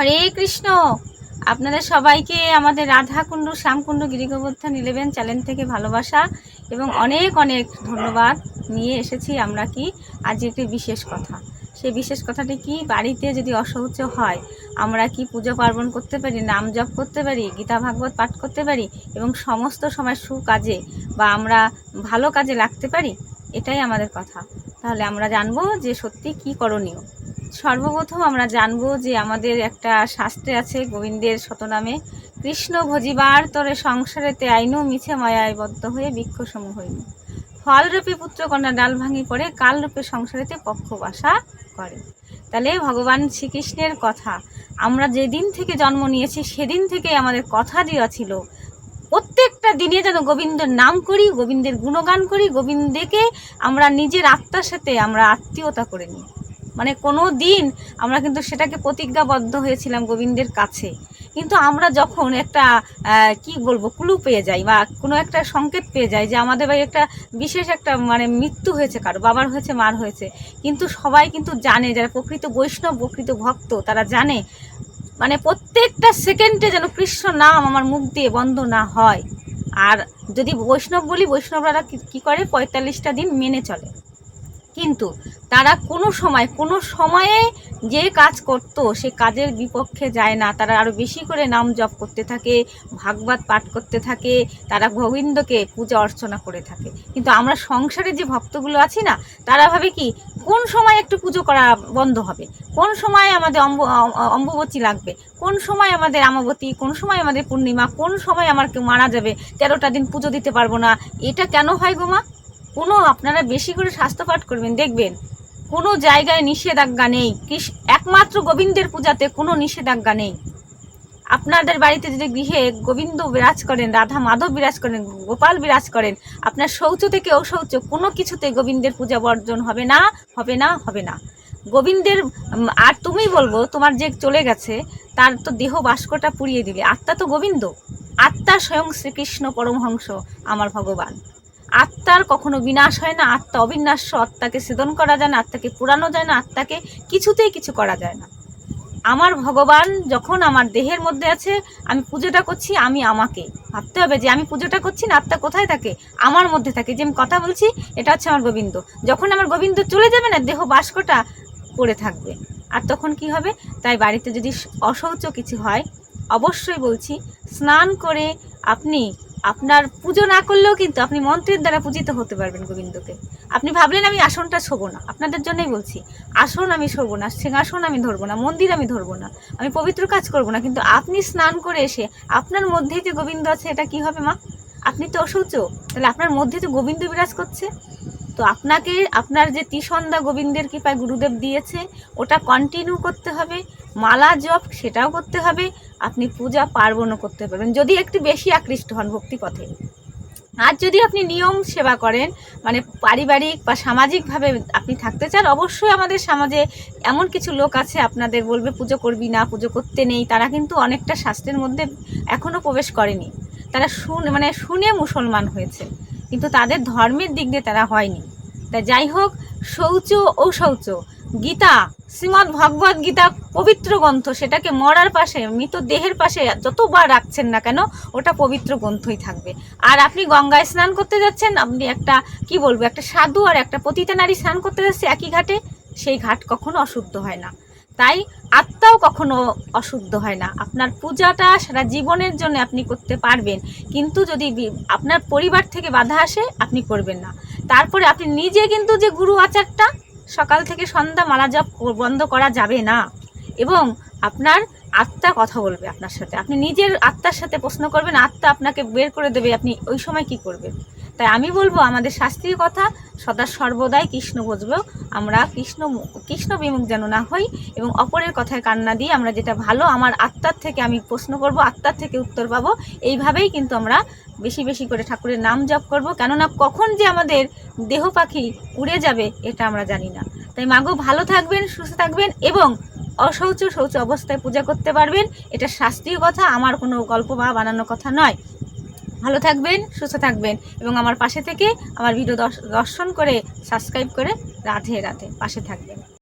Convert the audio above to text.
হরে কৃষ্ণ। আপনাদের সবাইকে আমাদের রাধাকুণ্ড, শ্যামকুণ্ড, গিরিগোবর্ধন ইলেভেন চ্যানেল থেকে ভালোবাসা এবং অনেক অনেক ধন্যবাদ। নিয়ে এসেছি আমরা কি? আজ একটি বিশেষ কথা। সেই বিশেষ কথাটি কি? বাড়িতে যদি অশৌচ হয়, আমরা কি পুজো পার্বণ করতে পারি, নাম জপ করতে পারি, গীতা ভাগবত পাঠ করতে পারি এবং সমস্ত সময় সুকাজে বা আমরা ভালো কাজে লাগতে পারি? এটাই আমাদের কথা। তাহলে আমরা জানব যে সত্যি কি করণীয়। সর্বপ্রথম আমরা জানব যে আমাদের একটা শাস্ত্রে আছে, গোবিন্দের শতনামে, কৃষ্ণ ভজিবার তরে সংসারেতে আইনু মিছে মায়ায় বদ্ধ হয়ে বৃক্ষসম হইল। ফলরূপে পুত্রকন্যা ডাল ভাঙি পড়ে, কালরূপে সংসারেতে পক্ষ বাসা করে। তাহলে ভগবান শ্রীকৃষ্ণের কথা, আমরা যেদিন থেকে জন্ম নিয়েছি, সেদিন থেকে আমাদের কথা দেওয়া ছিল। প্রত্যেকটা দিনে যেন গোবিন্দের নাম করি, গোবিন্দের গুণগান করি, গোবিন্দকে আমরা নিজের আত্মার সাথে আমরা আত্মীয়তা করে নিই। মানে কোনো দিন আমরা কিন্তু সেটাকে প্রতিজ্ঞাবদ্ধ হয়েছিলাম গোবিন্দের কাছে। কিন্তু আমরা যখন একটা কি বলব ক্লু পেয়ে যাই বা কোনো একটা সংকেত পেয়ে যাই যে আমাদের বাড়ি একটা বিশেষ একটা মানে মৃত্যু হয়েছে, কারও বাবার হয়েছে, মার হয়েছে, কিন্তু সবাই কিন্তু জানে, যারা প্রকৃত বৈষ্ণব, প্রকৃত ভক্ত, তারা জানে মানে প্রত্যেকটা সেকেন্ডে যেন কৃষ্ণ নাম আমার মুখ দিয়ে বন্ধ না হয়। আর যদি বৈষ্ণব বলি, বৈষ্ণবরা কি করে? পঁয়তাল্লিশটা দিন মেনে চলে। কিন্তু তারা কোনো সময়, কোনো সময়ে যে কাজ করত, সে কাজের বিপক্ষে যায় না। তারা আরও বেশি করে নাম জপ করতে থাকে, ভাগবত পাঠ করতে থাকে, তারা গোবিন্দকে পূজা অর্চনা করে থাকে। কিন্তু আমরা সংসারে যে ভক্তগুলো আছি না, তারা ভাবে কি, কোন সময় একটু পুজো করা বন্ধ হবে? কোন সময় আমাদের অম্ব, অ- অম্বুবচী লাগবে? কোন সময় আমাদের আমাবতী? কোন সময় আমাদের পূর্ণিমা? কোন সময় আমার মারা যাবে? তেরোটা দিন পুজো দিতে পারব না। এটা কেন হয় গো মা? কোনো আপনারা বেশি করে স্বাস্থ্য পাঠ করবেন, দেখবেন। কোনো জায়গায় নিষেধাজ্ঞা নেই। একমাত্র গোবিন্দের পূজাতে কোনো নিষেধাজ্ঞা নেই। আপনাদের বাড়িতে যদি গৃহে গোবিন্দ বিরাজ করেন, রাধা মাধব বিরাজ করেন, গোপাল বিরাজ করেন, আপনার শৌচ থেকে অশৌচ কোনো কিছুতে গোবিন্দের পূজা বর্জন হবে না হবে না হবে না। গোবিন্দের আর তুমি বলব, তোমার যে চলে গেছে, তার তো দেহ বাস্কটা পুড়িয়ে দিলে। আত্মা তো গোবিন্দ। আত্মা স্বয়ং শ্রীকৃষ্ণ পরমহংস, আমার ভগবান। আত্মার কখনো বিনাশ হয় না, আত্মা অবিনাশ্য আত্মাকে ছেদন করা যায় না, আত্মাকে পুরানো যায় না, আত্মাকে কিছুতেই কিছু করা যায় না। আমার ভগবান যখন আমার দেহের মধ্যে আছে, আমি পুজোটা করছি, আমি আমাকে। ভাবতে হবে যে আমি পুজোটা করছি না, আত্মা কোথায় থাকে? আমার মধ্যে থাকে। যে আমি কথা বলছি, এটা হচ্ছে আমার গোবিন্দ। যখন আমার গোবিন্দ চলে যাবে না, দেহ বাস্কটা পড়ে থাকবে। আর তখন কি হবে? তাই বাড়িতে যদি অশৌচ কিছু হয়, অবশ্যই বলছি, স্নান করে আপনি আপনার পুজো না করলেও কিন্তু আপনি মন্ত্রের দ্বারা পূজিত হতে পারবেন গোবিন্দকে। আপনি ভাবলেন আমি আসনটা ছোবো না। আপনাদের জন্যই বলছি, আসন আমি সরবো না, সিংহাসন আমি ধরবো না, মন্দির আমি ধরবো না, আমি পবিত্র কাজ করব না, কিন্তু আপনি স্নান করে এসে আপনার মধ্যেই যে গোবিন্দ আছে, এটা কি হবে মা? আপনি তো অসৌচ তাহলে আপনার মধ্যে তো গোবিন্দ বিরাজ করছে তো আপনাকে, আপনার যে ত্রিসন্ধ্যা গোবিন্দের কৃপায় গুরুদেব দিয়েছে, ওটা কন্টিনিউ করতে হবে, মালা জপ সেটাও করতে হবে, আপনি পূজা পার্বণও করতে পারবেন, যদি একটু বেশি আকৃষ্ট হন ভক্তি পথে আর যদি আপনি নিয়ম সেবা করেন মানে পারিবারিক বা সামাজিকভাবে আপনি থাকতে চান, অবশ্যই আমাদের সমাজে এমন কিছু লোক আছে আপনাদের বলবে, পুজো করবি না, পুজো করতে নেই। তারা কিন্তু অনেকটা শাস্ত্রের মধ্যে এখনও প্রবেশ করেনি। তারা শুন মানে শুনে মুসলমান হয়েছে। কিন্তু তাদের ধর্মের দিক দিয়ে তারা হয়নি। তা যাই হোক, শৌচ ও শৌচ। গীতা শ্রীমৎ ভগবত গীতা পবিত্র গ্রন্থ, সেটাকে মরার পাশে, মৃত দেহের পাশে যতবার রাখছেন না কেন, ওটা পবিত্র গ্রন্থই থাকবে। আর আপনি গঙ্গায় স্নান করতে যাচ্ছেন, আপনি একটা, কি বলব, একটা সাধু আর একটা পতিতা নারী স্নান করতে যাচ্ছে একই ঘাটে, সেই ঘাট কখনো অশুদ্ধ হয় না। তাই আত্মাও কখনো অশুদ্ধ হয় না। আপনার পূজাটা সারা জীবনের জন্য আপনি করতে পারবেন। কিন্তু যদি আপনার পরিবার থেকে বাধা আসে, আপনি করবেন না। তারপরে আপনি নিজে কিন্তু যে গুরু আচারটা সকাল থেকে সন্ধ্যা মালা জপ বন্ধ করা যাবে না। এবং আপনার আত্মা কথা বলবে আপনার সাথে। আপনি নিজের আত্মার সাথে প্রশ্ন করবেন, আত্মা আপনাকে বের করে দেবে, আপনি ওই সময় কি করবেন? তাই আমি বলব, আমাদের শাস্ত্রীয় কথা সদা সর্বদাই কৃষ্ণ বুঝব। আমরা কৃষ্ণ কৃষ্ণ বিমুখ যেন না হই এবং অপরের কথায় কান্না দিয়ে আমরা যেটা ভালো, আমার আত্মার থেকে আমি প্রশ্ন করব, আত্মার থেকে উত্তর পাবো। এইভাবেই কিন্তু আমরা বেশি বেশি করে ঠাকুরের নাম জপ করব। কেননা কখন যে আমাদের দেহ পাখি উড়ে যাবে, এটা আমরা জানি না। তাই মাগো ভালো থাকবেন, সুস্থ থাকবেন এবং অশৌচ শৌচ অবস্থায় পূজা করতে পারবেন। এটা শাস্ত্রীয় কথা, আমার কোনো গল্প বা বানানো কথা নয়। ভালো থাকবেন, সুস্থ থাকবেন এবং আমার পাশে থেকে আমার ভিডিও দর্শ- দর্শন করে সাবস্ক্রাইব করে রাধে রাধে পাশে থাকবেন।